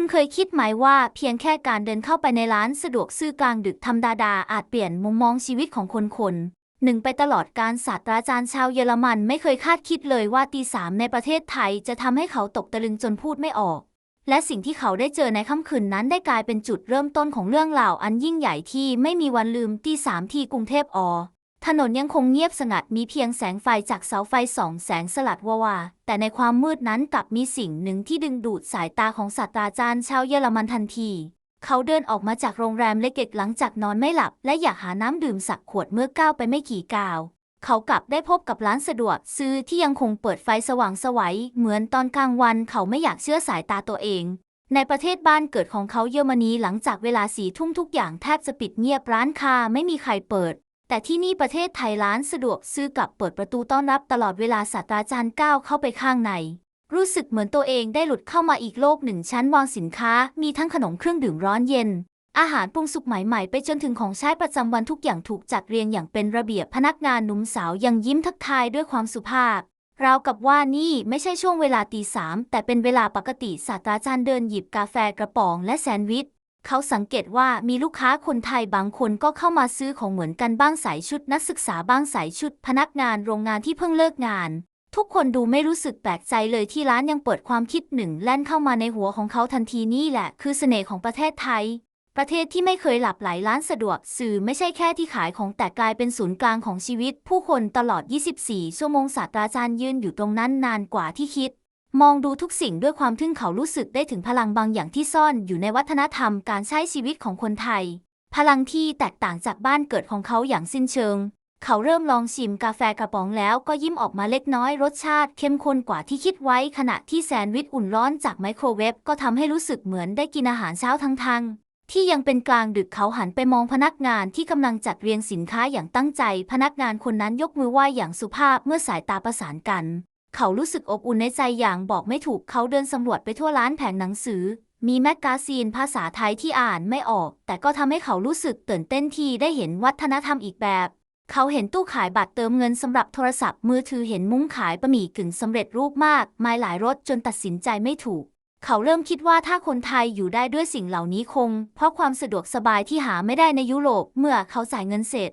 คุณเคยคิดไหมว่าเพียงแค่การเดินเข้าไปในร้านสะดวกซื้อกลางดึกธรรมดาๆอาจเปลี่ยนมุมมองชีวิตของคนคนหนึ่งไปตลอดการศาสตราจารย์ชาวเยอรมันไม่เคยคาดคิดเลยว่าตีสามในประเทศไทยจะทำให้เขาตกตะลึงจนพูดไม่ออก และสิ่งที่เขาได้เจอในค่ำคืนนั้นได้กลายเป็นจุดเริ่มต้นของเรื่องราวอันยิ่งใหญ่ที่ไม่มีวันลืมตีสามที่กรุงเทพอ ถนนยังคงเงียบสงัดมีเพียงแสงไฟจากเสาไฟสองแสงสลัดวาวา แต่ในความมืดนั้นกลับมีสิ่งหนึ่งที่ดึงดูดสายตาของศาสตราจารย์ชาวเยอรมันทันที เขาเดินออกมาจากโรงแรมเล็กๆหลังจากนอนไม่หลับ และอยากหาน้ำดื่มสักขวดเมื่อก้าวไปไม่กี่ก้าวเขากลับได้พบกับร้านสะดวกซื้อที่ยังคงเปิดไฟสว่างสวัยเหมือนตอนกลางวันเขาไม่อยากเชื่อสายตาตัวเอง ในประเทศบ้านเกิดของเขาเยอรมนีหลังจากเวลาสี่ทุ่มทุกอย่างแทบจะปิดเงียบร้านค้าไม่มีใครเปิด แต่ที่นี่ประเทศไทยร้านสะดวกซื้อกลับเปิดประตูต้อนรับตลอดเวลาศาสตราจารย์ก้าวเข้าไปข้างใน รู้สึกเหมือนตัวเองได้หลุดเข้ามาอีกโลกหนึ่งชั้นวางสินค้า มีทั้งขนมเครื่องดื่มร้อนเย็น อาหารปรุงสุกใหม่ๆ ไปจนถึงของใช้ประจำวันทุกอย่างถูกจัดเรียงอย่างเป็นระเบียบพนักงานหนุ่มสาวยังยิ้มทักทายด้วยความสุภาพราวกับว่านี่ไม่ใช่ช่วงเวลาตีสามแต่เป็นเวลาปกติศาสตราจารย์เดินหยิบกาแฟกระป๋องและแซนด์วิช เขาสังเกตว่ามีลูกค้าคนไทยบางคนก็เข้ามาซื้อของเหมือนกันบ้างใส่ชุดนักศึกษาบ้างใส่ชุด พนักงานโรงงานที่เพิ่งเลิกงาน ทุกคนดูไม่รู้สึกแปลกใจเลยที่ร้านยังเปิดความคิดหนึ่งแล่นเข้ามาในหัวของเขาทันทีนี่แหละ คือเสน่ห์ของประเทศไทย ประเทศที่ไม่เคยหลับไหลร้านสะดวกสื่อไม่ใช่แค่ที่ขายของแต่กลายเป็นศูนย์กลางของชีวิต ผู้คนตลอด 24 ชั่วโมงศาสตราจารย์ยืนอยู่ตรงนั้นนานกว่าที่คิด มองดูทุกสิ่งด้วยความทึ่งเขารู้สึกได้ถึงพลังบางอย่างที่ซ่อนอยู่ในวัฒนธรรมการใช้ชีวิตของคนไทย พลังที่แตกต่างจากบ้านเกิดของเขาอย่างสิ้นเชิง เขาเริ่มลองชิมกาแฟกระป๋องแล้วก็ยิ้มออกมาเล็กน้อยรสชาติเข้มข้นกว่าที่คิดไว้ ขณะที่แซนด์วิชอุ่นร้อนจากไมโครเวฟก็ทำให้รู้สึกเหมือนได้กินอาหารเช้าทั้งทังที่ยังเป็นกลางดึกเขาหันไปมองพนักงานที่กำลังจัดเรียงสินค้าอย่างตั้งใจ พนักงานคนนั้นยกมือไหว้อย่างสุภาพเมื่อสายตาประสานกัน เขารู้สึกอบอุ่นในใจอย่างบอกไม่ถูกเขาเดินสำรวจไปทั่วร้านแผงหนังสือ มีแมกกาซีนภาษาไทยที่อ่านไม่ออก แต่ก็ทำให้เขารู้สึกตื่นเต้นที่ได้เห็นวัฒนธรรมอีกแบบ เขาเห็นตู้ขายบัตรเติมเงินสำหรับโทรศัพท์มือถือเห็นมุ้งขายบะหมี่กึ่งสำเร็จรูปมาก มายหลายรสจนตัดสินใจไม่ถูก เขาเริ่มคิดว่าถ้าคนไทยอยู่ได้ด้วยสิ่งเหล่านี้คง เพราะความสะดวกสบายที่หาไม่ได้ในยุโรปเมื่อเขาจ่ายเงินเสร็จ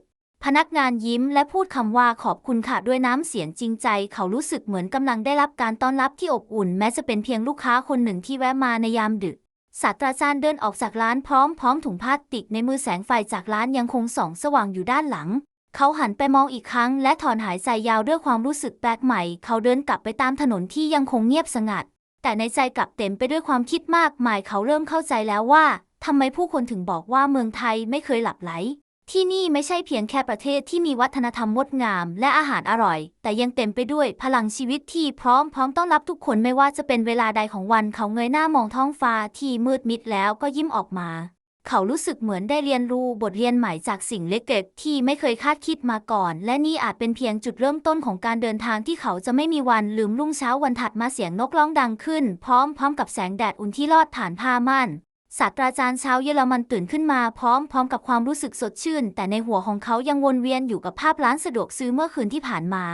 พนักงานยิ้มและพูดคำว่าขอบคุณค่ะด้วยน้ำเสียงจริงใจ เขารู้สึกเหมือนกำลังได้รับการต้อนรับที่อบอุ่น แม้จะเป็นเพียงลูกค้าคนหนึ่งที่แวะมาในยามดึกศาสตราจารย์เดินออกจากร้านพร้อมพร้อมถุงพลาสติกในมือแสงไฟจากร้านยังคงส่องสว่างอยู่ด้านหลัง เขาหันไปมองอีกครั้ง และถอนหายใจยาวด้วยความรู้สึกแปลกใหม่ เขาเดินกลับไปตามถนนที่ยังคงเงียบสงัด แต่ในใจกลับเต็มไปด้วยความคิดมากมายเขาเริ่มเข้าใจแล้วว่าทำไมผู้คนถึงบอกว่าเมืองไทยไม่เคยหลับไหล ที่นี่ไม่ใช่เพียงแค่ประเทศที่มีวัฒนธรรมงดงาม และอาหารอร่อย แต่ยังเต็มไปด้วยพลังชีวิตที่พร้อมพร้อมต้อนรับทุกคนไม่ว่าจะเป็นเวลาใดของวันเขาเงยหน้ามองท้องฟ้าที่มืดมิดแล้วก็ยิ้มออกมา เขารู้สึกเหมือนได้เรียนรู้บทเรียนใหม่จากสิ่งเล็กๆที่ไม่เคยคาดคิดมาก่อน และนี่อาจเป็นเพียงจุดเริ่มต้นของการเดินทางที่เขาจะไม่มีวันลืมรุ่งเช้าวันถัดมาเสียงนกร้องดังขึ้น พร้อมพร้อมกับแสงแดดอุ่นที่ลอดผ่านผ้าม่าน ศาสตราจารย์ชาวเยอรมันตื่นขึ้นมาพร้อมพร้อมกับความรู้สึกสดชื่น แต่ในหัวของเขายังวนเวียนอยู่กับภาพร้านสะดวกซื้อเมื่อคืนที่ผ่านมา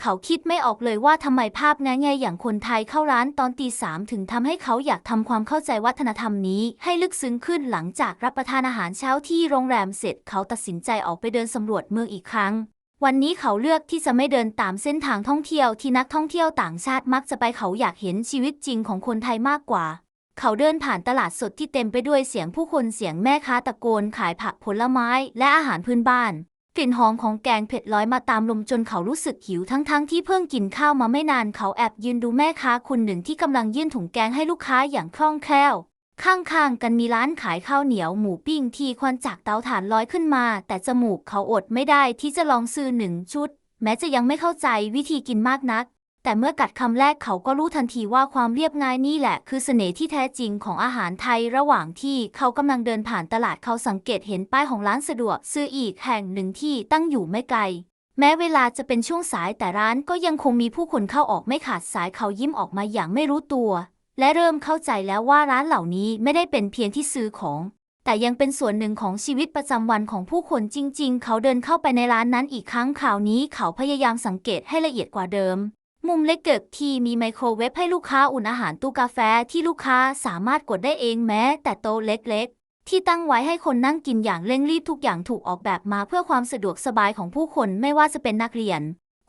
เขาคิดไม่ออกเลยว่าทำไมภาพง่ายๆอย่างคนไทยเข้าร้านตอนตีสามถึงทำให้เขาอยากทำความเข้าใจวัฒนธรรมนี้ ให้ลึกซึ้งขึ้นหลังจากรับประทานอาหารเช้าที่โรงแรมเสร็จ เขาตัดสินใจออกไปเดินสำรวจเมืองอีกครั้งวันนี้เขาเลือกที่จะไม่เดินตามเส้นทางท่องเที่ยวที่นักท่องเที่ยวต่างชาติมักจะไปเขาอยากเห็นชีวิตจริงของคนไทยมากกว่า เขาเดินผ่านตลาดสดที่เต็มไปด้วยเสียงผู้คนเสียงแม่ค้าตะโกนขายผักผลไม้และอาหารพื้นบ้าน กลิ่นหอมของแกงเผ็ดลอยมาตามลมจนเขารู้สึกหิวทั้งๆทที่เพิ่งกินข้าวมาไม่นานเขาแอบยืนดูแม่ค้าคนหนึ่งที่กำลังยื่นถุงแกงให้ลูกค้าอย่างคล่องแคล่ว ข้างๆกันมีร้านขายข้าวเหนียวหมูปิ้งที่ควันจากเตาถ่านลอยขึ้นมา แต่จมูกเขาอดไม่ได้ที่จะลองซื้อหนึ่งชุด แม้จะยังไม่เข้าใจวิธีกินมากนัก แต่เมื่อกัดคำแรกเขาก็รู้ทันทีว่าความเรียบง่ายนี่แหละ คือเสน่ห์ที่แท้จริงของอาหารไทยระหว่างที่เขากำลังเดินผ่านตลาดเขาสังเกตเห็นป้ายของร้านสะดวก ซื้ออีกแห่งหนึ่งที่ตั้งอยู่ไม่ไกล แม้เวลาจะเป็นช่วงสายแต่ร้านก็ยังคงมีผู้คนเข้าออกไม่ขาดสายเขายิ้มออกมาอย่างไม่รู้ตัว และเริ่มเข้าใจแล้วว่าร้านเหล่านี้ไม่ได้เป็นเพียงที่ซื้อของแต่ยังเป็นส่วนหนึ่งของชีวิตประจำวันของผู้คนจริง ๆ เขาเดินเข้าไปในร้านนั้นอีกครั้งคราวนี้เขาพยายามสังเกตให้ละเอียดกว่าเดิม มุมเล็กเกิกที่มีไมโครเวฟให้ลูกค้าอุ่นอาหารตู้กาแฟที่ลูกค้าสามารถกดได้เองแม้ แต่โต๊ะเล็กๆ ที่ตั้งไว้ให้คนนั่งกินอย่างเร่งรีบทุกอย่างถูกออกแบบมาเพื่อความสะดวกสบายของผู้คนไม่ว่าจะเป็นนักเรียน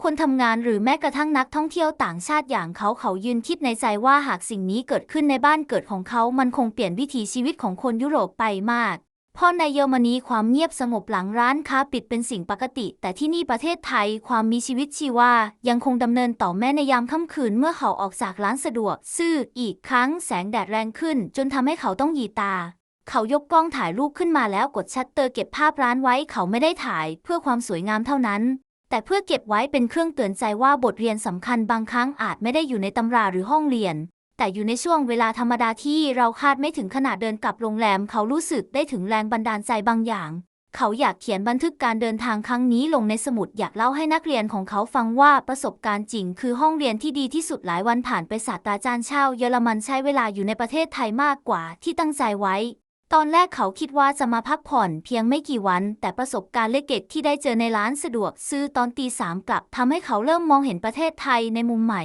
คนทำงานหรือแม้กระทั่งนักท่องเที่ยวต่างชาติอย่างเขาเขายืนคิดในใจว่าหากสิ่งนี้เกิดขึ้นในบ้านเกิดของเขา มันคงเปลี่ยนวิถีชีวิตของคนยุโรปไปมาก พราะในเยอรมนีความเงียบสงบหลังร้านค้าปิดเป็นสิ่งปกติ แต่ที่นี่ประเทศไทยความมีชีวิตชีวายังคงดำเนินต่อแม้ในยามค่ำคืนเมื่อเขาออกจากร้านสะดวก ซื้ออีกครั้งแสงแดดแรงขึ้น จนทำให้เขาต้องหยีตา เขายกกล้องถ่ายรูปขึ้นมาแล้วกดชัตเตอร์เก็บภาพร้านไว้เขาไม่ได้ถ่ายเพื่อความสวยงามเท่านั้น แต่เพื่อเก็บไว้เป็นเครื่องเตือนใจว่าบทเรียนสำคัญบางครั้งอาจไม่ได้อยู่ในตำราหรือห้องเรียน แต่อยู่ในช่วงเวลาธรรมดาที่เราคาดไม่ถึงขนาดเดินกลับโรงแรม เขารู้สึกได้ถึงแรงบันดาลใจบางอย่าง เขาอยากเขียนบันทึกการเดินทางครั้งนี้ลงในสมุดอยากเล่าให้นักเรียนของเขาฟังว่าประสบการณ์จริง คือห้องเรียนที่ดีที่สุดหลายวันผ่านไปศาสตราจารย์ชาวเยอรมันใช้เวลาอยู่ในประเทศไทยมากกว่าที่ตั้งใจไว้ ตอนแรกเขาคิดว่าจะมาพักผ่อนเพียงไม่กี่วัน แต่ประสบการณ์เล็กๆที่ได้เจอในร้านสะดวกซื้อตอนตีสามกลับทำให้เขาเริ่มมองเห็นประเทศไทยในมุมใหม่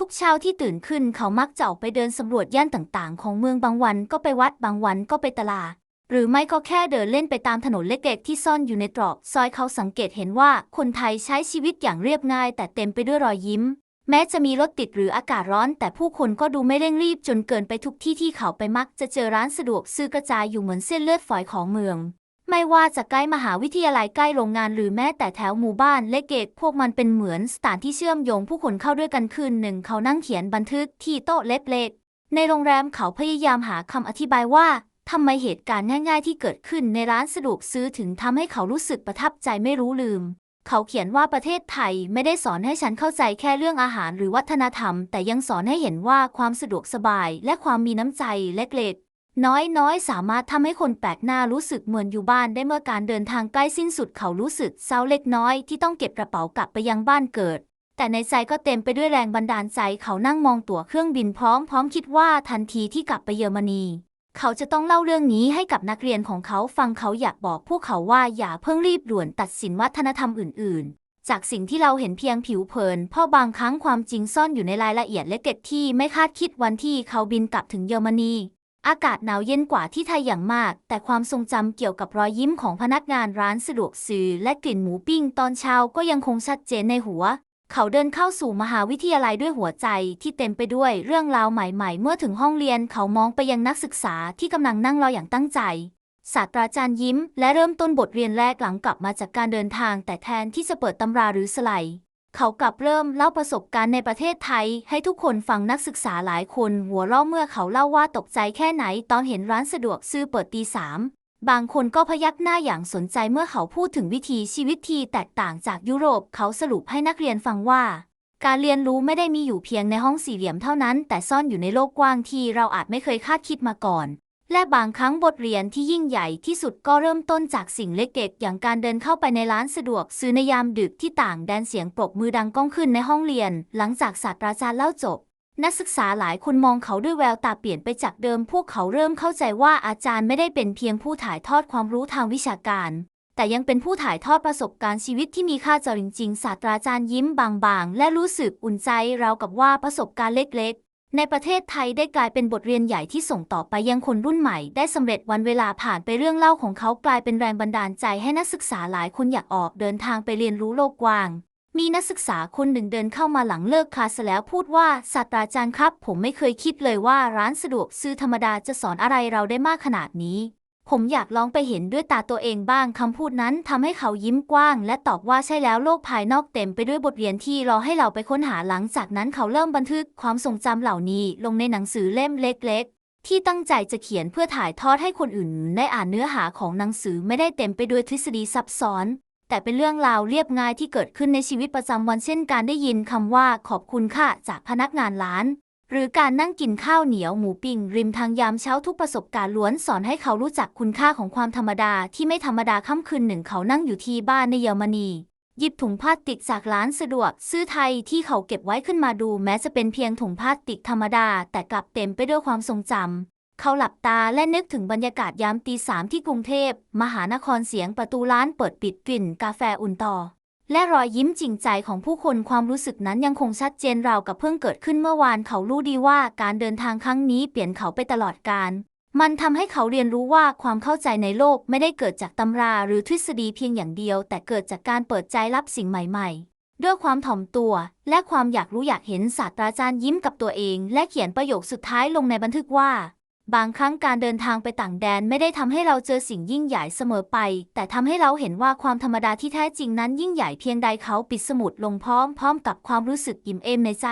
ทุกเช้าที่ตื่นขึ้นเขามักจะออกไปเดินสำรวจย่านต่างๆ ของเมืองบางวันก็ไปวัดบางวันก็ไปตลาด หรือไม่ก็แค่เดินเล่นไปตามถนนเล็กๆ ที่ซ่อนอยู่ในตรอกซอยเขาสังเกตเห็นว่าคนไทยใช้ชีวิตอย่างเรียบง่าย แต่เต็มไปด้วยรอยยิ้ม แม้จะมีรถติดหรืออากาศร้อน แต่ผู้คนก็ดูไม่เร่งรีบจนเกินไปทุกที่ที่เขาไปมักจะเจอร้านสะดวกซื้อกระจายอยู่เหมือนเส้นเลือดฝอยของเมือง ไม่ว่าจะใกล้มหาวิทยาลัยใกล้โรงงานหรือแม้แต่แถวหมู่บ้านเล็กๆพวกมันเป็นเหมือนสถานที่เชื่อมโยงผู้คนเข้าด้วยกันคืนหนึ่งเขานั่งเขียนบันทึกที่โต๊ะเล็กๆในโรงแรมเขาพยายามหาคำอธิบายว่าทำไมเหตุการณ์ง่ายๆที่เกิดขึ้นในร้านสะดวกซื้อถึงทำให้เขารู้สึกประทับใจไม่รู้ลืม เขาเขียนว่าประเทศไทยไม่ได้สอนให้ฉันเข้าใจแค่เรื่องอาหารหรือวัฒนธรรม แต่ยังสอนให้เห็นว่าความสะดวกสบายและความมีน้ำใจเล็กๆ น้อยๆ สามารถทำให้คนแปลกหน้ารู้สึกเหมือนอยู่บ้านได้เมื่อการเดินทางใกล้สิ้นสุดเขารู้สึกเศร้าเล็กน้อยที่ต้องเก็บกระเป๋ากลับไปยังบ้านเกิด แต่ในใจก็เต็มไปด้วยแรงบันดาลใจเขานั่งมองตั๋วเครื่องบินพร้อมพร้อมคิดว่าทันทีที่กลับไปเยอรมนี เขาจะต้องเล่าเรื่องนี้ให้กับนักเรียนของเขาฟังเขาอยากบอกพวกเขาว่าอย่าเพิ่งรีบด่วนตัดสินวัฒนธรรมอื่น ๆ จากสิ่งที่เราเห็นเพียงผิวเผิน เพราะบางครั้งความจริงซ่อนอยู่ในรายละเอียดเล็กๆที่ไม่คาดคิดวันที่เขาบินกลับถึงเยอรมนี อากาศหนาวเย็นกว่าที่ไทยอย่างมาก แต่ความทรงจำเกี่ยวกับรอยยิ้มของพนักงานร้านสะดวกซื้อและกลิ่นหมูปิ้งตอนเช้าก็ยังคงชัดเจนในหัว เขาเดินเข้าสู่มหาวิทยาลัยด้วยหัวใจที่เต็มไปด้วยเรื่องราวใหม่ๆ เมื่อถึงห้องเรียนเขามองไปยังนักศึกษาที่กำลังนั่งรออย่างตั้งใจศาสตราจารย์ยิ้มและเริ่มต้นบทเรียนแรกหลังกลับมาจากการเดินทาง แต่แทนที่จะเปิดตำราหรือสไลด์ เขากลับเริ่มเล่าประสบการณ์ในประเทศไทย ให้ทุกคนฟังนักศึกษาหลายคนหัวเราะเมื่อเขาเล่าว่าตกใจแค่ไหนตอนเห็นร้านสะดวกซื้อเปิดตีสามบางคนก็พยักหน้าอย่างสนใจเมื่อเขาพูดถึงวิธีชีวิตที่แตกต่างจากยุโรป เขาสรุปให้นักเรียนฟังว่า การเรียนรู้ไม่ได้มีอยู่เพียงในห้องสี่เหลี่ยมเท่านั้น แต่ซ่อนอยู่ในโลกกว้างที่เราอาจไม่เคยคาดคิดมาก่อน และบางครั้งบทเรียนที่ยิ่งใหญ่ที่สุดก็เริ่มต้นจากสิ่งเล็กๆ อย่างการเดินเข้าไปในร้านสะดวกซื้อในยามดึกที่ต่างแดนเสียงปรบมือดังก้องขึ้นในห้องเรียน หลังจากศาสตราจารย์เล่าจบ นักศึกษาหลายคนมองเขาด้วยแววตาเปลี่ยนไปจากเดิม พวกเขาเริ่มเข้าใจว่าอาจารย์ไม่ได้เป็นเพียงผู้ถ่ายทอดความรู้ทางวิชาการ แต่ยังเป็นผู้ถ่ายทอดประสบการณ์ชีวิตที่มีค่าจริงๆศาสตราจารย์ยิ้มบางๆ และรู้สึกอุ่นใจราวกับว่าประสบการณ์เล็กๆ ในประเทศไทยได้กลายเป็นบทเรียนใหญ่ที่ส่งต่อไปยังคนรุ่นใหม่ ได้สำเร็จวันเวลาผ่านไปเรื่องเล่าของเขากลายเป็นแรงบันดาลใจให้นักศึกษาหลายคนอยากออกเดินทางไปเรียนรู้โลกกว้าง มีนักศึกษาคนหนึ่งเดินเข้ามาหลังเลิกคลาสแล้วพูดว่าศาสตราจารย์ครับ ผมไม่เคยคิดเลยว่าร้านสะดวกซื้อธรรมดาจะสอนอะไรเราได้มากขนาดนี้ ผมอยากลองไปเห็นด้วยตาตัวเองบ้างคำพูดนั้นทำให้เขายิ้มกว้าง และตอบว่าใช่แล้วโลกภายนอกเต็มไปด้วยบทเรียนที่รอให้เราไปค้นหาหลังจากนั้นเขาเริ่มบันทึกความทรงจำเหล่านี้ ลงในหนังสือเล่มเล็กๆ ที่ตั้งใจจะเขียนเพื่อถ่ายทอดให้คนอื่นได้อ่านเนื้อหาของหนังสือไม่ได้เต็มไปด้วยทฤษฎีซับซ้อน แต่เป็นเรื่องราวเรียบง่ายที่เกิดขึ้นในชีวิตประจำวันเช่นการได้ยินคำว่าขอบคุณค่ะจากพนักงานร้าน หรือการนั่งกินข้าวเหนียวหมูปิ้งริมทางยามเช้าทุกประสบการณ์ล้วนสอนให้เขารู้จักคุณค่าของความธรรมดาที่ไม่ธรรมดาค่ำคืนหนึ่งเขานั่งอยู่ที่บ้านในเยอรมนี หยิบถุงพลาสติกจากร้านสะดวก ซื้อไทยที่เขาเก็บไว้ขึ้นมาดู แม้จะเป็นเพียงถุงพลาสติกธรรมดา แต่กลับเต็มไปด้วยความทรงจำเขาหลับตาและนึกถึงบรรยากาศยามตีสามที่กรุงเทพมหานครเสียงประตูร้านเปิดปิดกลิ่นกาแฟอุ่นต่อ และรอยยิ้มจริงใจของผู้คนความรู้สึกนั้นยังคงชัดเจนราวกับเพิ่งเกิดขึ้นเมื่อวานเขารู้ดีว่าการเดินทางครั้งนี้เปลี่ยนเขาไปตลอดกาลมันทำให้เขาเรียนรู้ว่าความเข้าใจในโลกไม่ได้เกิดจากตำราหรือทฤษฎีเพียงอย่างเดียว แต่เกิดจากการเปิดใจรับสิ่งใหม่ๆ ด้วยความถ่อมตัว และความอยากรู้อยากเห็นศาสตราจารย์ยิ้มกับตัวเอง และเขียนประโยคสุดท้ายลงในบันทึกว่า บางครั้งการเดินทางไปต่างแดนไม่ได้ทำให้เราเจอสิ่งยิ่งใหญ่เสมอไป แต่ทำให้เราเห็นว่าความธรรมดาที่แท้จริงนั้นยิ่งใหญ่เพียงใดเขาปิดสมุดลงพร้อมพร้อมกับความรู้สึกอิ่มเอมในใจ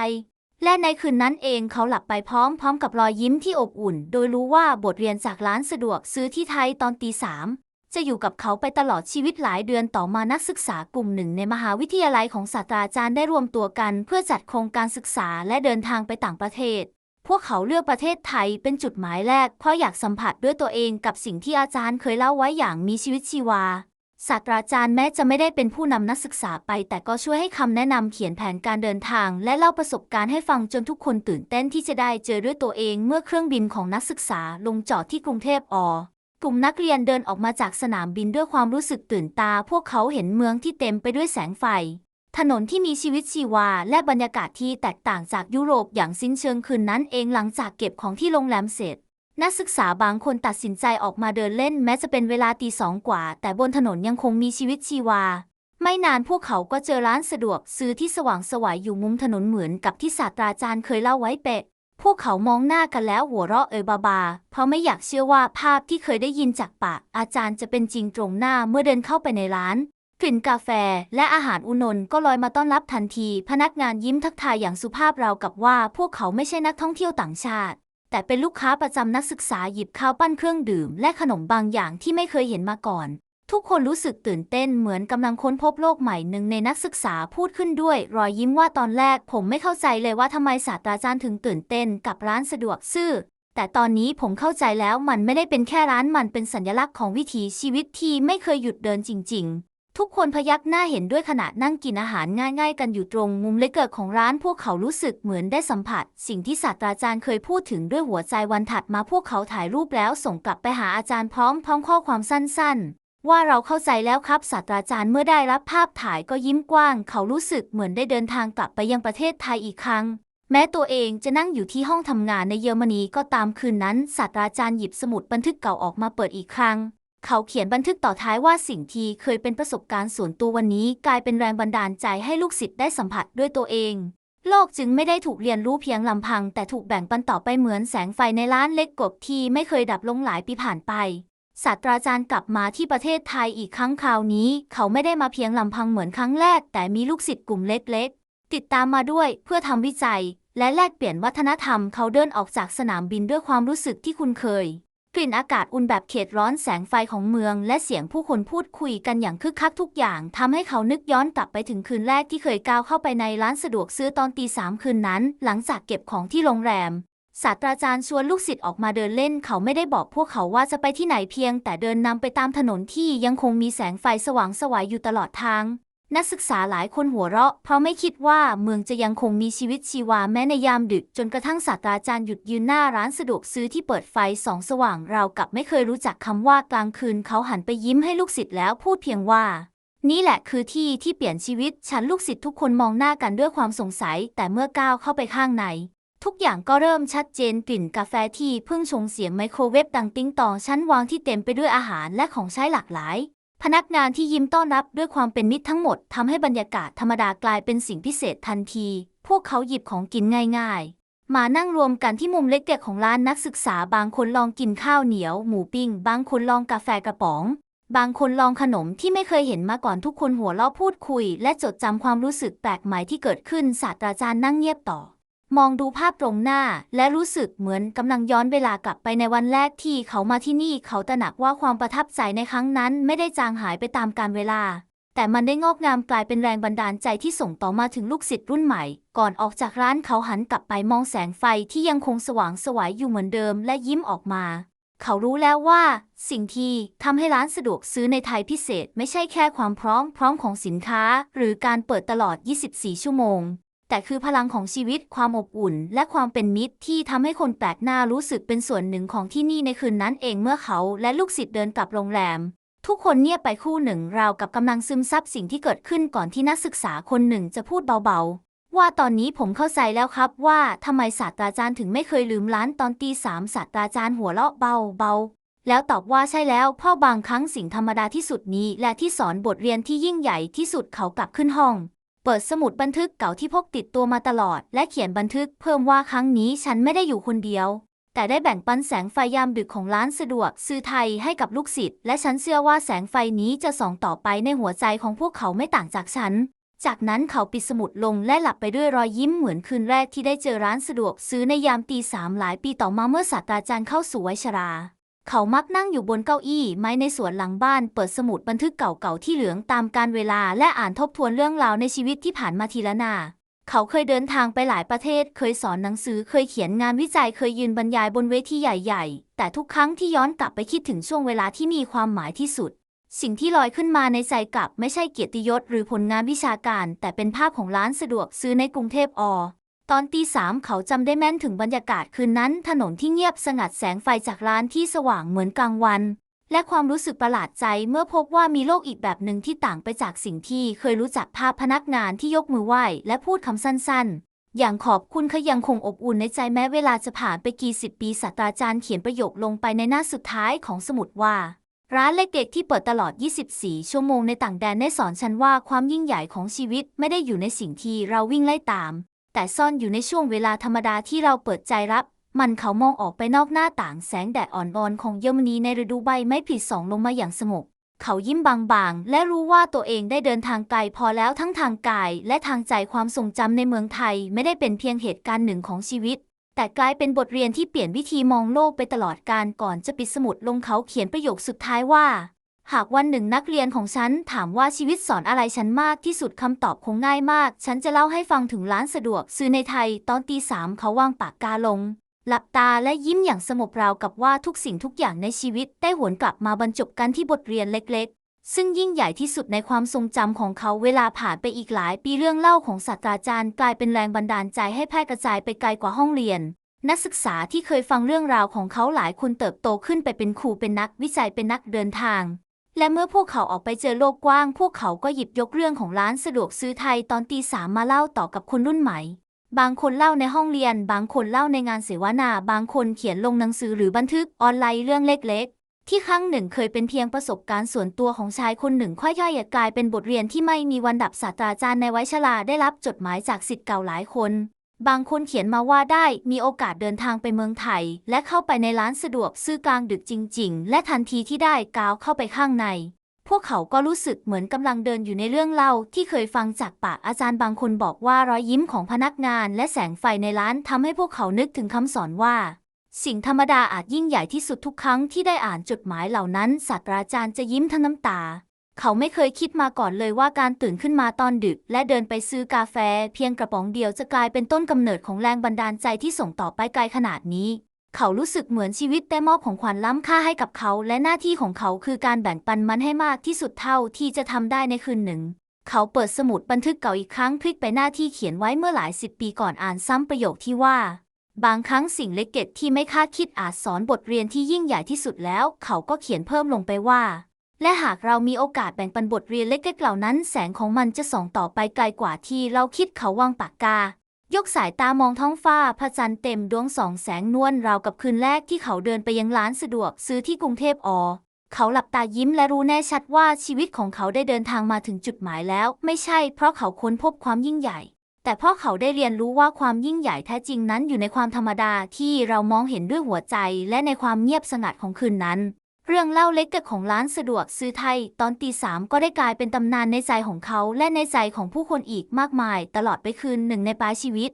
และในคืนนั้นเองเขาหลับไปพร้อมพร้อมกับรอยยิ้มที่อบอุ่น โดยรู้ว่าบทเรียนจากร้านสะดวกซื้อที่ไทยตอนตีสามจะอยู่กับเขาไปตลอดชีวิตหลายเดือนต่อมานักศึกษากลุ่มหนึ่งในมหาวิทยาลัยของศาสตราจารย์ได้รวมตัวกัน เพื่อจัดโครงการศึกษาและเดินทางไปต่างประเทศ พวกเขาเลือกประเทศไทยเป็นจุดหมายแรก เพราะอยากสัมผัสด้วยตัวเองกับสิ่งที่อาจารย์เคยเล่าไว้อย่างมีชีวิตชีวา ศาสตราจารย์แม้จะไม่ได้เป็นผู้นำนักศึกษาไป แต่ก็ช่วยให้คำแนะนำเขียนแผนการเดินทาง และเล่าประสบการณ์ให้ฟังจนทุกคนตื่นเต้นที่จะได้เจอด้วยตัวเองเมื่อเครื่องบินของนักศึกษาลงจอดที่กรุงเทพอกลุ่มนักเรียนเดินออกมาจากสนามบินด้วยความรู้สึกตื่นตา พวกเขาเห็นเมืองที่เต็มไปด้วยแสงไฟ ถนนที่มีชีวิตชีวาและบรรยากาศที่แตกต่างจากยุโรปอย่างสิ้นเชิงคืนนั้นเองหลังจากเก็บของที่โรงแรมเสร็จ นักศึกษาบางคนตัดสินใจออกมาเดินเล่นแม้จะเป็นเวลาตีสองกว่า แต่บนถนนยังคงมีชีวิตชีวา ไม่นานพวกเขาก็เจอร้านสะดวกซื้อที่สว่างสวัยอยู่มุมถนนเหมือนกับที่ศาสตราจารย์เคยเล่าไว้เปะพวกเขามองหน้ากันแล้วหัวเราะเอ่ยบาๆเพราะไม่อยากเชื่อว่าภาพที่เคยได้ยินจากปากอาจารย์จะเป็นจริงตรงหน้าเมื่อเดินเข้าไปในร้าน กลิ่นกาแฟและอาหารอุนนก็ลอยมาต้อนรับทันที พนักงานยิ้มทักทายอย่างสุภาพราวกับว่าพวกเขาไม่ใช่นักท่องเที่ยวต่างชาติ แต่เป็นลูกค้าประจำนักศึกษาหยิบข้าวปั้นเครื่องดื่ม และขนมบางอย่างที่ไม่เคยเห็นมาก่อน ทุกคนรู้สึกตื่นเต้นเหมือนกำลังค้นพบโลกใหม่หนึ่งในนักศึกษาพูดขึ้นด้วย รอยยิ้มว่าตอนแรกผมไม่เข้าใจเลยว่าทำไมศาสตราจารย์ถึงตื่นเต้นกับร้านสะดวกซื้อแต่ตอนนี้ผมเข้าใจแล้วมันไม่ได้เป็นแค่ร้านมันเป็นสัญลักษณ์ของวิถีชีวิตที่ไม่เคยหยุดเดินจริง ทุกคนพยักหน้าเห็นด้วยขณะนั่งกินอาหารง่ายๆ กันอยู่ตรงมุมเล็กเกิดของร้านพวกเขารู้สึกเหมือนได้สัมผัส สิ่งที่ศาสตราจารย์เคยพูดถึงด้วยหัวใจวันถัดมาพวกเขาถ่ายรูปแล้วส่งกลับไปหาอาจารย์พร้อมพร้อมข้อความสั้นๆ ว่าเราเข้าใจแล้วครับศาสตราจารย์เมื่อได้รับภาพถ่ายก็ยิ้มกว้าง เขารู้สึกเหมือนได้เดินทางกลับไปยังประเทศไทยอีกครั้ง แม้ตัวเองจะนั่งอยู่ที่ห้องทำงานในเยอรมนีก็ตามคืนนั้นศาสตราจารย์หยิบสมุดบันทึกเก่าออกมาเปิดอีกครั้ง เขาเขียนบันทึกต่อท้ายว่าสิ่งที่เคยเป็นประสบการณ์ส่วนตัววันนี้กลายเป็นแรงบันดาลใจให้ลูกศิษย์ได้สัมผัสด้วยตัวเอง โลกจึงไม่ได้ถูกเรียนรู้เพียงลำพัง แต่ถูกแบ่งปันต่อไปเหมือนแสงไฟในร้านเล็กกบที่ไม่เคยดับลงหลายปีผ่านไปศาสตราจารย์กลับมาที่ประเทศไทยอีกครั้งคราวนี้ เขาไม่ได้มาเพียงลำพังเหมือนครั้งแรก แต่มีลูกศิษย์กลุ่มเล็กๆ ติดตามมาด้วยเพื่อทำวิจัย และแลกเปลี่ยนวัฒนธรรม เขาเดินออกจากสนามบินด้วยความรู้สึกที่คุ้นเคย กลิ่นอากาศอุ่นแบบเขตร้อนแสงไฟของเมือง และเสียงผู้คนพูดคุยกันอย่างคึกคักทุกอย่างทำให้เขานึกย้อนกลับไปถึงคืนแรกที่เคยก้าวเข้าไปในร้านสะดวกซื้อตอนตีสามคืนนั้น หลังจากเก็บของที่โรงแรมศาสตราจารย์ชวนลูกศิษย์ออกมาเดินเล่น เขาไม่ได้บอกพวกเขาว่าจะไปที่ไหนเพียง แต่เดินนำไปตามถนนที่ยังคงมีแสงไฟสว่างสวายอยู่ตลอดทาง นักศึกษาหลายคนหัวเราะ เพราะไม่คิดว่าเมืองจะยังคงมีชีวิตชีวาแม้ในยามดึก จนกระทั่งศาสตราจารย์หยุดยืนหน้าร้านสะดวกซื้อที่เปิดไฟสองสว่างเรากับไม่เคยรู้จักคำว่ากลางคืน เขาหันไปยิ้มให้ลูกศิษย์แล้วพูดเพียงว่า นี่แหละคือที่ที่เปลี่ยนชีวิต ฉันลูกศิษย์ทุกคนมองหน้ากันด้วยความสงสัย แต่เมื่อก้าวเข้าไปข้างในทุกอย่างก็เริ่มชัดเจนกลิ่นกาแฟที่เพิ่งชงเสียงไมโครเวฟดังติ้งตองชั้นวางที่เต็มไปด้วยอาหารและของใช้หลากหลาย พนักงานที่ยิ้มต้อนรับด้วยความเป็นมิตรทั้งหมดทำให้บรรยากาศธรรมดากลายเป็นสิ่งพิเศษทันที พวกเขาหยิบของกินง่ายๆ มานั่งรวมกันที่มุมเล็กๆของร้านนักศึกษา บางคนลองกินข้าวเหนียว หมูปิ้ง บางคนลองกาแฟกระป๋อง บางคนลองขนมที่ไม่เคยเห็นมาก่อนทุกคนหัวเราะพูดคุย และจดจำความรู้สึกแปลกใหม่ที่เกิดขึ้นศาสตราจารย์นั่งเงียบต่อ มองดูภาพตรงหน้า และรู้สึกเหมือนกำลังย้อนเวลากลับไปในวันแรกที่เขามาที่นี่เขาตระหนักว่าความประทับใจในครั้งนั้นไม่ได้จางหายไปตามกาลเวลา แต่มันได้งอกงามกลายเป็นแรงบันดาลใจที่ส่งต่อมาถึงลูกศิษย์รุ่นใหม่ ก่อนออกจากร้านเขาหันกลับไปมองแสงไฟที่ยังคงสว่างสวัยอยู่เหมือนเดิม และยิ้มออกมา เขารู้แล้วว่า สิ่งที่ทำให้ร้านสะดวกซื้อในไทยพิเศษ ไม่ใช่แค่ความพร้อมพร้อมของสินค้า หรือการเปิดตลอด 24 ชั่วโมง แต่คือพลังของชีวิตความอบอุ่น และความเป็นมิตรที่ทำให้คนแปลกหน้ารู้สึกเป็นส่วนหนึ่งของที่นี่ในคืนนั้นเองเมื่อเขาและลูกศิษย์เดินกลับโรงแรม ทุกคนเงียบไปคู่หนึ่งราวกับกำลังซึมซับสิ่งที่เกิดขึ้นก่อนที่นักศึกษาคนหนึ่งจะพูดเบาๆ ว่าตอนนี้ผมเข้าใจแล้วครับว่าทำไมศาสตราจารย์ถึงไม่เคยลืมร้านตอนตีสามศาสตราจารย์หัวเราะเบาๆแล้วตอบว่าใช่แล้วพ่อบางครั้งสิ่งธรรมดาที่สุดนี้ และที่สอนบทเรียนที่ยิ่งใหญ่ที่สุดเขากลับขึ้นห้อง เปิดสมุดบันทึกเก่าที่พกติดตัวมาตลอด และเขียนบันทึกเพิ่มว่าครั้งนี้ฉันไม่ได้อยู่คนเดียว แต่ได้แบ่งปันแสงไฟยามดึกของร้านสะดวก ซื้อไทยให้กับลูกศิษย์และฉันเชื่อว่าแสงไฟนี้จะส่องต่อไปในหัวใจของพวกเขาไม่ต่างจากฉัน จากนั้นเขาปิดสมุดลงและหลับไปด้วยรอยยิ้มเหมือนคืนแรกที่ได้เจอร้านสะดวก ซื้อในยามตีสามหลายปีต่อมาเมื่อศาสตราจารย์เข้าสู่วัยชรา เขามักนั่งอยู่บนเก้าอี้ไม้ในสวนหลังบ้าน เปิดสมุดบันทึกเก่าๆที่เหลืองตามการเวลาและอ่านทบทวนเรื่องราวในชีวิตที่ผ่านมาทีละหนา เขาเคยเดินทางไปหลายประเทศ เคยสอนหนังสือ เคยเขียนงานวิจัย เคยยืนบรรยายบนเวทีใหญ่ๆ แต่ทุกครั้งที่ย้อนกลับไปคิดถึงช่วงเวลาที่มีความหมายที่สุด สิ่งที่ลอยขึ้นมาในใจกลับไม่ใช่เกียรติยศหรือผลงานวิชาการ แต่เป็นภาพของร้านสะดวกซื้อในกรุงเทพอ ตอนตีสามเขาจำได้แม่นถึงบรรยากาศคืนนั้น ถนนที่เงียบสงัดแสงไฟจากร้านที่สว่างเหมือนกลางวัน และความรู้สึกประหลาดใจเมื่อพบว่ามีโลกอีกแบบหนึ่งที่ต่างไปจากสิ่งที่เคยรู้จักภาพพนักงานที่ยกมือไหว้และพูดคำสั้นๆ อย่างขอบคุณขยังคงอบอุ่นในใจแม้เวลาจะผ่านไปกี่สิบปีศาสตราจารย์เขียนประโยคลงไปในหน้าสุดท้ายของสมุดว่าร้านเล็กๆที่เปิดตลอด 24 ชั่วโมงในต่างแดนได้สอนฉันว่าความยิ่งใหญ่ของชีวิตไม่ได้อยู่ในสิ่งที่เราวิ่งไล่ตาม แต่ซ่อนอยู่ในช่วงเวลาธรรมดาที่เราเปิดใจรับ มันเขามองออกไปนอกหน้าต่างแสงแดดอ่อนๆของเยอรมนีในฤดูใบไม้ผลิส่องลงมาอย่างสงบเขายิ้มบางๆ และรู้ว่าตัวเองได้เดินทางไกลพอแล้วทั้งทางกาย และทางใจความทรงจำในเมืองไทยไม่ได้เป็นเพียงเหตุการณ์หนึ่งของชีวิต แต่กลายเป็นบทเรียนที่เปลี่ยนวิธีมองโลกไปตลอดการก่อนจะปิดสมุดลงเขาเขียนประโยคสุดท้ายว่า หากวันหนึ่งนักเรียนของฉันถามว่าชีวิตสอนอะไรฉันมากที่สุดคำตอบคงง่ายมาก ฉันจะเล่าให้ฟังถึงร้านสะดวก ซื้อในไทยตอนตีสามเขาวางปากกาลง หลับตาและยิ้มอย่างสงบราวกับว่าทุกสิ่งทุกอย่างในชีวิตได้หวนกลับมาบรรจบกันที่บทเรียนเล็กๆ ซึ่งยิ่งใหญ่ที่สุดในความทรงจำของเขาเวลาผ่านไปอีกหลายปีเรื่องเล่าของศาสตราจารย์ กลายเป็นแรงบันดาลใจให้แพร่กระจายไปไกลกว่าห้องเรียนนักศึกษาที่เคยฟังเรื่องราวของเขาหลายคนเติบโตขึ้นไปเป็นครูเป็นนักวิจัยเป็นนักเดินทาง และเมื่อพวกเขาออกไปเจอโลกกว้าง พวกเขาก็หยิบยกเรื่องของร้านสะดวกซื้อไทยตอนตีสามมาเล่าต่อกับคนรุ่นใหม่ บางคนเล่าในห้องเรียน บางคนเล่าในงานเสวนา บางคนเขียนลงหนังสือหรือบันทึกออนไลน์เรื่องเล็กๆ ที่ครั้งหนึ่งเคยเป็นเพียงประสบการณ์ส่วนตัวของชายคนหนึ่งค่อยๆกลายเป็นบทเรียนที่ไม่มีวันดับศาสตราจารย์ในวัยชราได้รับจดหมายจากศิษย์เก่าหลายคน บางคนเขียนมาว่าได้มีโอกาสเดินทางไปเมืองไทย และเข้าไปในร้านสะดวกซื้อกลางดึกจริง ๆ และทันทีที่ได้ก้าวเข้าไปข้างใน พวกเขาก็รู้สึกเหมือนกำลังเดินอยู่ในเรื่องเล่าที่เคยฟังจากปากอาจารย์บางคนบอกว่ารอยยิ้มของพนักงาน และแสงไฟในร้านทำให้พวกเขานึกถึงคำสอนว่า สิ่งธรรมดาอาจยิ่งใหญ่ที่สุดทุกครั้งที่ได้อ่านจดหมายเหล่านั้นศาสตราจารย์จะยิ้มทั้งน้ำตา เขาไม่เคยคิดมาก่อนเลยว่าการตื่นขึ้นมาตอนดึก และเดินไปซื้อกาแฟ เพียงกระป๋องเดียวจะกลายเป็นต้นกำเนิดของแรงบันดาลใจที่ส่งต่อไปไกลขนาดนี้ เขารู้สึกเหมือนชีวิตได้มอบของขวัญล้ำค่าให้กับเขา และหน้าที่ของเขาคือการแบ่งปันมันให้มากที่สุดเท่าที่จะทำได้ในคืนหนึ่ง เขาเปิดสมุดบันทึกเก่าอีกครั้งพลิกไปหน้าที่เขียนไว้เมื่อหลายสิบปีก่อนอ่านซ้ำประโยคที่ว่าบางครั้งสิ่งเล็กๆที่ไม่คาดคิดอาจสอนบทเรียนที่ยิ่งใหญ่ที่สุดแล้ว เขาก็เขียนเพิ่มลงไปว่า และหากเรามีโอกาสแบ่งปันบทเรียนเล็กๆเหล่านั้น แสงของมันจะส่องต่อไปไกลกว่าที่เราคิดเขาวางปากกา ยกสายตามองท้องฟ้าพระจันทร์เต็มดวงสองแสงนวลราวกับคืนแรกที่เขาเดินไปยังร้านสะดวกซื้อที่กรุงเทพอเขาหลับตายิ้มและรู้แน่ชัดว่าชีวิตของเขาได้เดินทางมาถึงจุดหมายแล้ว ไม่ใช่เพราะเขาค้นพบความยิ่งใหญ่ แต่เพราะเขาได้เรียนรู้ว่าความยิ่งใหญ่แท้จริงนั้นอยู่ในความธรรมดาที่เรามองเห็นด้วยหัวใจและในความเงียบสงัดของคืนนั้น เรื่องเล่าเล็กๆของร้านสะดวกซื้อไทย ตอนตีสามก็ได้กลายเป็นตำนานในใจของเขาและในใจของผู้คนอีกมากมาย ตลอดไปคืนหนึ่งในปลายชีวิต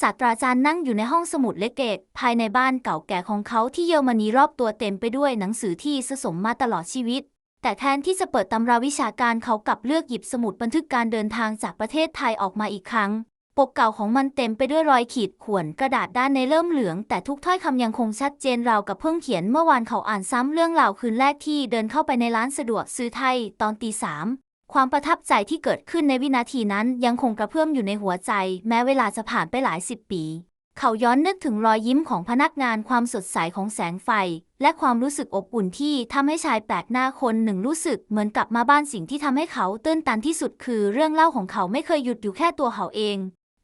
ศาสตราจารย์นั่งอยู่ในห้องสมุดเล็กๆภายในบ้านเก่าแก่ของเขาที่เยอรมนีรอบตัวเต็มไปด้วยหนังสือที่สะสมมาตลอดชีวิต แต่แทนที่จะเปิดตำราวิชาการเขากลับเลือกหยิบสมุดบันทึกการเดินทางจากประเทศไทยออกมาอีกครั้ง ปกเก่าของมันเต็มไปด้วยรอยขีดข่วนกระดาษด้านในเริ่มเหลือง แต่ทุกถ้อยคำยังคงชัดเจนราวกับเพิ่งเขียนเมื่อวานเขาอ่านซ้ำเรื่องราวคืนแรกที่เดินเข้าไปในร้านสะดวกซื้อไทยตอนตีสามความประทับใจที่เกิดขึ้นในวินาทีนั้นยังคงกระเพื่อมอยู่ในหัวใจ แม้เวลาจะผ่านไปหลายสิบปี เขาย้อนนึกถึงรอยยิ้มของพนักงานความสดใสของแสงไฟ และความรู้สึกอบอุ่นที่ทำให้ชายแปลกหน้าคนหนึ่งรู้สึกเหมือนกลับมาบ้านสิ่งที่ทำให้เขาตื้นตันที่สุดคือเรื่องเล่าของเขาไม่เคยหยุดอยู่แค่ตัวเขาเอง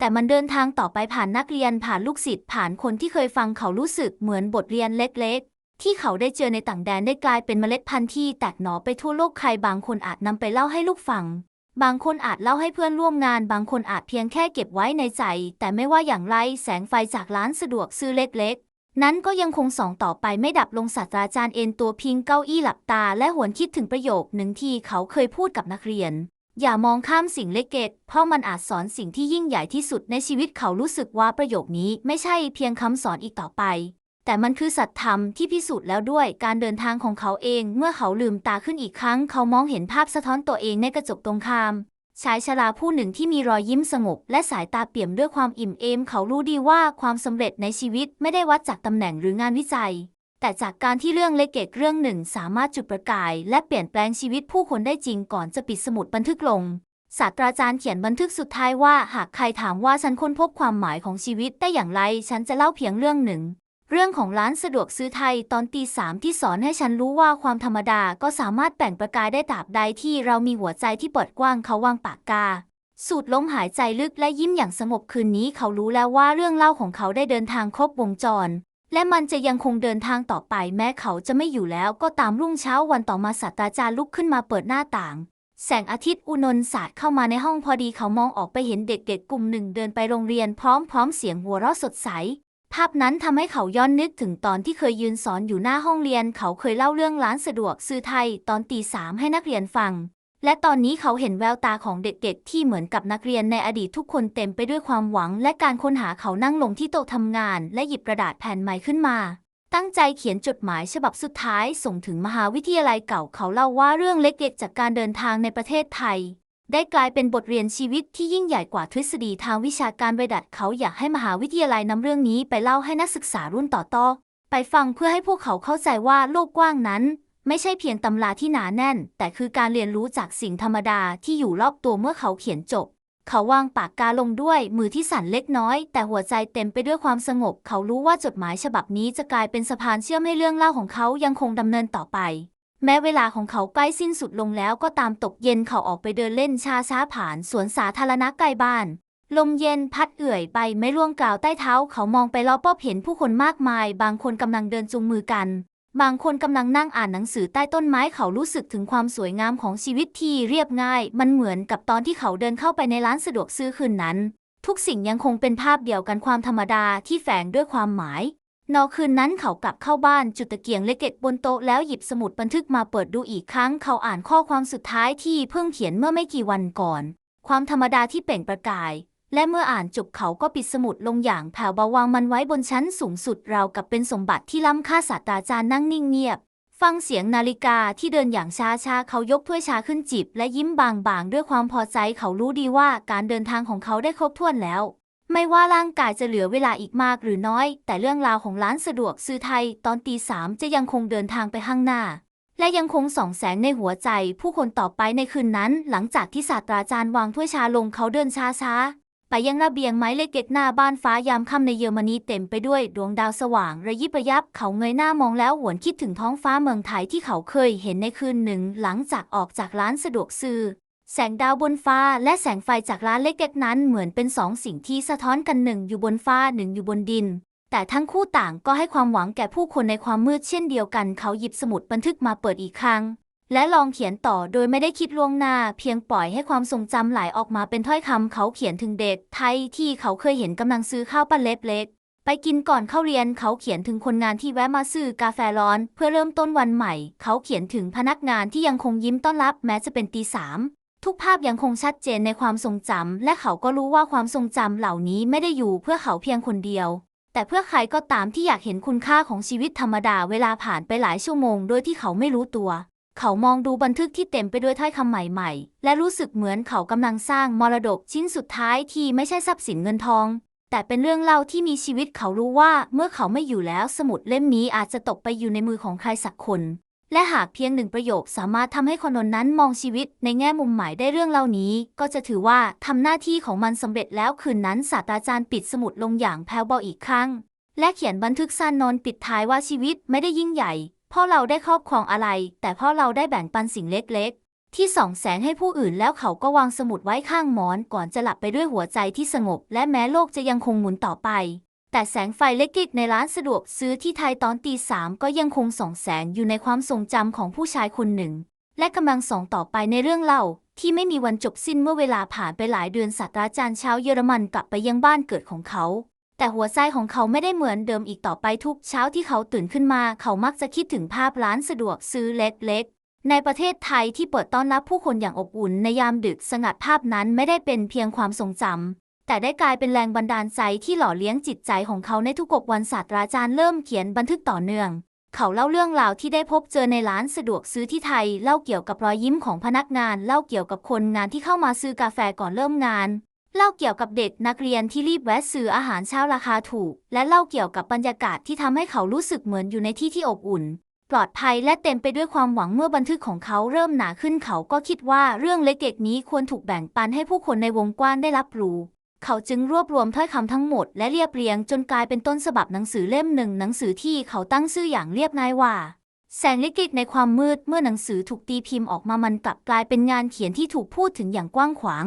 แต่มันเดินทางต่อไปผ่านนักเรียนผ่านลูกศิษย์ผ่านคนที่เคยฟังเขารู้สึกเหมือนบทเรียนเล็กๆ ที่เขาได้เจอในต่างแดนได้กลายเป็นเมล็ดพันธุ์ที่แตกหน่อไปทั่วโลกใครบางคนอาจนำไปเล่าให้ลูกฟัง บางคนอาจเล่าให้เพื่อนร่วมงาน บางคนอาจเพียงแค่เก็บไว้ในใจ แต่ไม่ว่าอย่างไรแสงไฟจากร้านสะดวกซื้อเล็กๆนั้นก็ยังคงส่องต่อไปไม่ดับลงศาสตราจารย์เอนตัวพิงเก้าอี้หลับตา และหวนคิดถึงประโยคหนึ่งที่เขาเคยพูดกับนักเรียน อย่ามองข้ามสิ่งเล็กๆเพราะมันอาจสอนสิ่งที่ยิ่งใหญ่ที่สุดในชีวิตเขารู้สึกว่าประโยคนี้ไม่ใช่เพียงคำสอนอีกต่อไป แต่มันคือสัตธรรมที่พิสูจน์แล้วด้วยการเดินทางของเขาเอง เมื่อเขาลืมตาขึ้นอีกครั้ง เขามองเห็นภาพสะท้อนตัวเองในกระจกตรงข้ามชายชราผู้หนึ่งที่มีรอยยิ้มสงบ และสายตาเปี่ยมด้วยความอิ่มเอม เขารู้ดีว่าความสำเร็จในชีวิตไม่ได้วัดจากตำแหน่งหรืองานวิจัย แต่จากการที่เรื่องเล็กๆเรื่องหนึ่งสามารถจุดประกาย และเปลี่ยนแปลงชีวิตผู้คนได้จริงก่อนจะปิดสมุดบันทึกลง ศาสตราจารย์เขียนบันทึกสุดท้ายว่า หากใครถามว่าฉันค้นพบความหมายของชีวิตได้อย่างไร ฉันจะเล่าเพียงเรื่องหนึ่ง เรื่องของร้านสะดวกซื้อไทยตอนตีสามที่สอนให้ฉันรู้ว่าความธรรมดาก็สามารถแบ่งประกายได้ตราบใดที่เรามีหัวใจที่เปิดกว้างเขาวางปากกาสูดลมหายใจลึกและยิ้มอย่างสงบคืนนี้เขารู้แล้วว่าเรื่องเล่าของเขาได้เดินทางครบวงจร และมันจะยังคงเดินทางต่อไปแม้เขาจะไม่อยู่แล้วก็ตามรุ่งเช้าวันต่อมาศาสตราจารย์ลุกขึ้นมาเปิดหน้าต่าง แสงอาทิตย์อุนนสาดเข้ามาในห้องพอดีเขามองออกไปเห็นเด็กๆกลุ่มหนึ่งเดินไปโรงเรียนพร้อมๆเสียงหัวเราะสดใส ภาพนั้นทำให้เขาย้อนนึกถึงตอนที่เคยยืนสอนอยู่หน้าห้องเรียน เขาเคยเล่าเรื่องร้านสะดวกซื้อไทยตอนตีสามให้นักเรียนฟัง และตอนนี้เขาเห็นแววตาของเด็กๆ ที่เหมือนกับนักเรียนในอดีตทุกคนเต็มไปด้วยความหวัง และการค้นหาเขานั่งลงที่โต๊ะทำงาน และหยิบกระดาษแผ่นใหม่ขึ้นมา ตั้งใจเขียนจดหมายฉบับสุดท้าย ส่งถึงมหาวิทยาลัยเก่าเขาเล่าว่าเรื่องเล็กๆจากการเดินทางในประเทศไทย ได้กลายเป็นบทเรียนชีวิตที่ยิ่งใหญ่กว่าทฤษฎีทางวิชาการไปดัดเขาอยากให้มหาวิทยาลัยนำเรื่องนี้ไปเล่าให้นักศึกษารุ่นต่อๆไปฟังเพื่อให้พวกเขาเข้าใจว่าโลกกว้างนั้น ไม่ใช่เพียงตำราที่หนาแน่น แต่คือการเรียนรู้จากสิ่งธรรมดาที่อยู่รอบตัวเมื่อเขาเขียนจบ เขาวางปากกาลงด้วยมือที่สั่นเล็กน้อย แต่หัวใจเต็มไปด้วยความสงบ เขารู้ว่าจดหมายฉบับนี้จะกลายเป็นสะพานเชื่อมให้เรื่องเล่าของเขายังคงดำเนินต่อไป แม้เวลาของเขาใกล้สิ้นสุดลงแล้วก็ตามตกเย็นเขาออกไปเดินเล่นชาช้าผ่านสวนสาธารณะใกล้บ้านลมเย็นพัดเอื่อยใบไม้ร่วงกล่าวใต้เท้า เขามองไปรอบๆเห็นผู้คนมากมาย บางคนกำลังเดินจูงมือกัน บางคนกำลังนั่งอ่านหนังสือใต้ต้นไม้เขารู้สึกถึงความสวยงามของชีวิตที่เรียบง่าย มันเหมือนกับตอนที่เขาเดินเข้าไปในร้านสะดวกซื้อคืนนั้น ทุกสิ่งยังคงเป็นภาพเดียวกันความธรรมดาที่แฝงด้วยความหมาย นอคืนนั้นเขากลับเข้าบ้านจุดตะเกียงเล็กๆบนโต๊ะแล้วหยิบสมุดบันทึกมาเปิดดูอีกครั้ง เขาอ่านข้อความสุดท้ายที่เพิ่งเขียนเมื่อไม่กี่วันก่อน ความธรรมดาที่เปล่งประกาย และเมื่ออ่านจบเขาก็ปิดสมุดลงอย่างแผ่วเบาวางมันไว้บนชั้นสูงสุดราวกับเป็นสมบัติที่ล้ำค่าศาสตราจารย์นั่งนิ่งเงียบ ฟังเสียงนาฬิกาที่เดินอย่างช้าๆ เขายกถ้วยชาขึ้นจิบ และยิ้มบางๆ ด้วยความพอใจเขารู้ดีว่าการเดินทางของเขาได้ครบถ้วนแล้ว ไม่ว่าร่างกายจะเหลือเวลาอีกมากหรือน้อย แต่เรื่องราวของร้านสะดวกซื้อไทยตอนตีสามจะยังคงเดินทางไปข้างหน้าและยังคงส่องแสงในหัวใจผู้คนต่อไปในคืนนั้น หลังจากที่ศาสตราจารย์วางถ้วยชาลงเขาเดินช้าๆ ไปยังระเบียงไม้เล็กๆหน้าบ้านฟ้ายามค่ำในเยอรมนีเต็มไปด้วยดวงดาวสว่างระยิบระยับ เขาเงยหน้ามองแล้วหวนคิดถึงท้องฟ้าเมืองไทยที่เขาเคยเห็นในคืนหนึ่ง หลังจากออกจากร้านสะดวกซื้อแสงดาวบนฟ้าและแสงไฟจากร้านเล็กๆนั้นเหมือนเป็นสองสิ่งที่สะท้อนกันหนึ่งอยู่บนฟ้าหนึ่งอยู่บนดิน แต่ทั้งคู่ต่างก็ให้ความหวังแก่ผู้คนในความมืดเช่นเดียวกัน เขาหยิบสมุดบันทึกมาเปิดอีกครั้ง และลองเขียนต่อโดยไม่ได้คิดล่วงหน้า เพียงปล่อยให้ความทรงจำไหลออกมาเป็นถ้อยคำเขาเขียนถึงเด็กไทยที่เขาเคยเห็นกำลังซื้อข้าวปั้นเล็กๆ ไปกินก่อนเข้าเรียนเขาเขียนถึงคนงานที่แวะมาซื้อกาแฟร้อน เพื่อเริ่มต้นวันใหม่ เขาเขียนถึงพนักงานที่ยังคงยิ้มต้อนรับแม้จะเป็นตีสามทุกภาพยังคงชัดเจนในความทรงจำและเขาก็รู้ว่าความทรงจำเหล่านี้ไม่ได้อยู่เพื่อเขาเพียงคนเดียว แต่เพื่อใครก็ตามที่อยากเห็นคุณค่าของชีวิตธรรมดาเวลาผ่านไปหลายชั่วโมง โดยที่เขาไม่รู้ตัว เขามองดูบันทึกที่เต็มไปด้วยถ้อยคำใหม่ๆ และรู้สึกเหมือนเขากำลังสร้างมรดกชิ้นสุดท้ายที่ไม่ใช่ทรัพย์สินเงินทอง แต่เป็นเรื่องเล่าที่มีชีวิตเขารู้ว่าเมื่อเขาไม่อยู่แล้วสมุดเล่มนี้อาจจะตกไปอยู่ในมือของใครสักคน และหากเพียงหนึ่งประโยคสามารถทำให้คนนั้นมองชีวิตในแง่มุมใหม่ได้เรื่องเล่านี้ ก็จะถือว่าทำหน้าที่ของมันสำเร็จแล้วคืนนั้นศาสตราจารย์ปิดสมุดลงอย่างแผ่วเบาอีกครั้งและเขียนบันทึกสั้นนอนปิดท้ายว่าชีวิตไม่ได้ยิ่งใหญ่ พราะเราได้ครอบครองอะไร แต่พราะเราได้แบ่งปันสิ่งเล็กๆ ที่ส่องแสงให้ผู้อื่นแล้วเขาก็วางสมุดไว้ข้างหมอนก่อนจะหลับไปด้วยหัวใจที่สงบ และแม้โลกจะยังคงหมุนต่อไป แต่แสงไฟเล็กๆในร้านสะดวกซื้อที่ไทยตอนตีสามก็ยังคงส่องแสงอยู่ในความทรงจำของผู้ชายคนหนึ่ง และกำลังส่องต่อไปในเรื่องเล่าที่ไม่มีวันจบสิ้นเมื่อเวลาผ่านไปหลายเดือนศาสตราจารย์ชาวเยอรมันกลับไปยังบ้านเกิดของเขา แต่หัวใจของเขาไม่ได้เหมือนเดิมอีกต่อไปทุกเช้าที่เขาตื่นขึ้นมา เขามักจะคิดถึงภาพร้านสะดวกซื้อเล็กๆ ในประเทศไทยที่เปิดต้อนรับผู้คนอย่างอบอุ่นในยามดึกสงัดภาพนั้นไม่ได้เป็นเพียงความทรงจำแต่ได้กลายเป็นแรงบันดาลใจที่หล่อเลี้ยงจิตใจของเขาในทุกกวันศาสตราจารย์เริ่มเขียนบันทึกต่อเนื่องเขาเล่าเรื่องราวที่ได้พบเจอในร้านสะดวกซื้อที่ไทย เล่าเกี่ยวกับรอยยิ้มของพนักงาน เล่าเกี่ยวกับคนงานที่เข้ามาซื้อกาแฟก่อนเริ่มงาน เล่าเกี่ยวกับเด็กนักเรียนที่รีบแวะซื้ออาหารเช้าราคาถูก และเล่าเกี่ยวกับบรรยากาศที่ทำให้เขารู้สึกเหมือนอยู่ในที่ที่อบอุ่น ปลอดภัยและเต็มไปด้วยความหวังเมื่อบันทึกของเขาเริ่มหนาขึ้นเขาก็คิดว่าเรื่องเล็กๆนี้ควรถูกแบ่งปันให้ผู้คนในวงกว้างได้รับรู้เขาจึงรวบรวมถ้อยคำทั้งหมดและเรียบเรียงจนกลายเป็นต้นฉบับหนังสือเล่มหนึ่งหนังสือที่เขาตั้งชื่ออย่างเรียบง่ายว่า แสงเล็กๆในความมืดเมื่อหนังสือถูกตีพิมพ์ออกมามันกลับกลายเป็นงานเขียนที่ถูกพูดถึงอย่างกว้างขวาง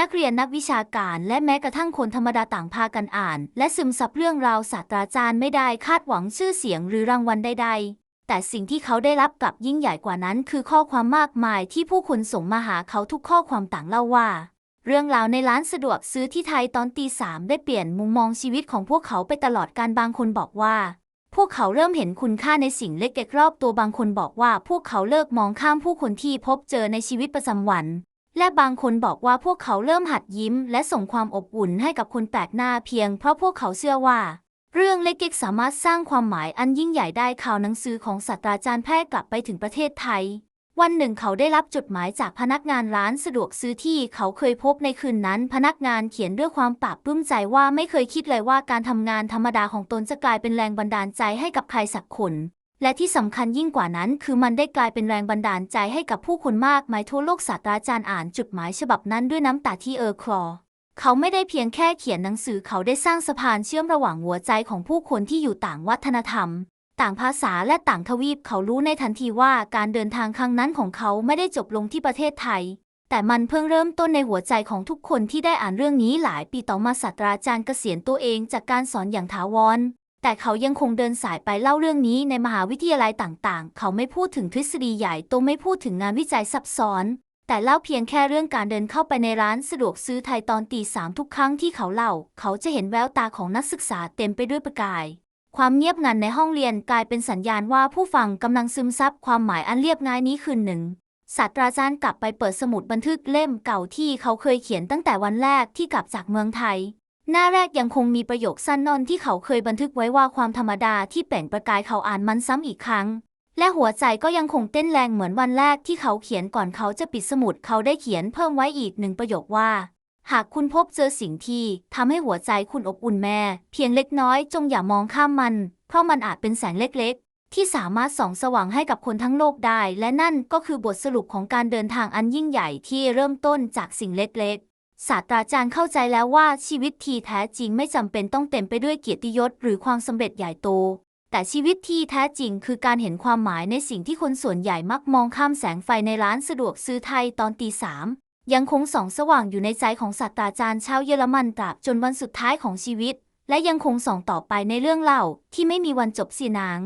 นักเรียนนักวิชาการและแม้กระทั่งคนธรรมดาต่างพากันอ่าน และซึมซับเรื่องราวศาสตราจารย์ไม่ได้คาดหวังชื่อเสียงหรือรางวัลใดๆ แต่สิ่งที่เขาได้รับกลับยิ่งใหญ่กว่านั้น คือข้อความมากมายที่ผู้คนส่งมาหาเขาทุกข้อความต่างเล่าว่า เรื่องราวในร้านสะดวกซื้อที่ไทยตอนตีสามได้เปลี่ยนมุมมองชีวิตของพวกเขาไปตลอดการบางคนบอกว่าพวกเขาเริ่มเห็นคุณค่าในสิ่งเล็กๆรอบตัวบางคนบอกว่า พวกเขาเลิกมองข้ามผู้คนที่พบเจอในชีวิตประจำวัน และบางคนบอกว่าพวกเขาเริ่มหัดยิ้ม และส่งความอบอุ่นให้กับคนแปลกหน้าเพียงเพราะพวกเขาเชื่อว่า เรื่องเล็กๆสามารถสร้างความหมายอันยิ่งใหญ่ได้ข่าวหนังสือของศาสตราจารย์แพทย์กลับไปถึงประเทศไทย วันหนึ่งเขาได้รับจดหมายจากพนักงานร้านสะดวกซื้อที่เขาเคยพบในคืนนั้น พนักงานเขียนด้วยความปลาบปลื้มใจว่าไม่เคยคิดเลยว่าการทำงานธรรมดาของตนจะกลายเป็นแรงบันดาลใจให้กับใครสักคน และที่สำคัญยิ่งกว่านั้น คือมันได้กลายเป็นแรงบันดาลใจให้กับผู้คนมากมายทั่วโลกศาสตราจารย์อ่านจุดหมายฉบับนั้นด้วยน้ำตาที่เออคลอ เขาไม่ได้เพียงแค่เขียนหนังสือเขาได้สร้างสะพานเชื่อมระหว่างหัวใจของผู้คนที่อยู่ต่างวัฒนธรรม ต่างภาษาและต่างทวีปเขารู้ในทันทีว่าการเดินทางครั้งนั้นของเขาไม่ได้จบลงที่ประเทศไทยแต่มันเพิ่งเริ่มต้นในหัวใจของทุกคนที่ได้อ่านเรื่องนี้หลายปีต่อมาศาสตราจารย์เกษียณตัวเองจากการสอนอย่างถาวร แต่เขายังคงเดินสายไปเล่าเรื่องนี้ในมหาวิทยาลัยต่างๆ เขาไม่พูดถึงทฤษฎีใหญ่โตไม่พูดถึงงานวิจัยซับซ้อน แต่เล่าเพียงแค่เรื่องการเดินเข้าไปในร้านสะดวกซื้อไทยตอนตีสามทุกครั้งที่เขาเล่า เขาจะเห็นแววตาของนักศึกษาเต็มไปด้วยประกาย ความเงียบงันในห้องเรียนกลายเป็นสัญญาณว่าผู้ฟังกำลังซึมซับความหมายอันเรียบง่ายนี้คืนหนึ่งศาสตราจารย์กลับไปเปิดสมุดบันทึกเล่มเก่าที่เขาเคยเขียนตั้งแต่วันแรกที่กลับจากเมืองไทย หน้าแรกยังคงมีประโยคสั้นนอนที่เขาเคยบันทึกไว้ว่าความธรรมดาที่แปล่งประกายเขาอ่านมันซ้ำอีกครั้ง และหัวใจก็ยังคงเต้นแรงเหมือนวันแรกที่เขาเขียนก่อนเขาจะปิดสมุดเขาได้เขียนเพิ่มไว้อีกหนึ่งประโยคว่า หากคุณพบเจอสิ่งที่ทำให้หัวใจคุณอบอุ่นแม่ เพียงเล็กน้อยจงอย่ามองข้ามมัน เพราะมันอาจเป็นแสงเล็กๆ ที่สามารถส่องสว่างให้กับคนทั้งโลกได้ และนั่นก็คือบทสรุปของการเดินทางอันยิ่งใหญ่ที่เริ่มต้นจากสิ่งเล็กๆ ศาสตราจารย์เข้าใจแล้วว่าชีวิตที่แท้จริงไม่จำเป็นต้องเต็มไปด้วยเกียรติยศหรือความสำเร็จใหญ่โต แต่ชีวิตที่แท้จริงคือการเห็นความหมายในสิ่งที่คนส่วนใหญ่มักมองข้ามแสงไฟในร้านสะดวกซื้อไทยตอนตีสามยังคงส่องสว่างอยู่ในใจของศาสตราจารย์ชาวเยอรมันตราบจนวันสุดท้ายของชีวิต และยังคงส่องต่อไปในเรื่องเล่าที่ไม่มีวันจบสีนาง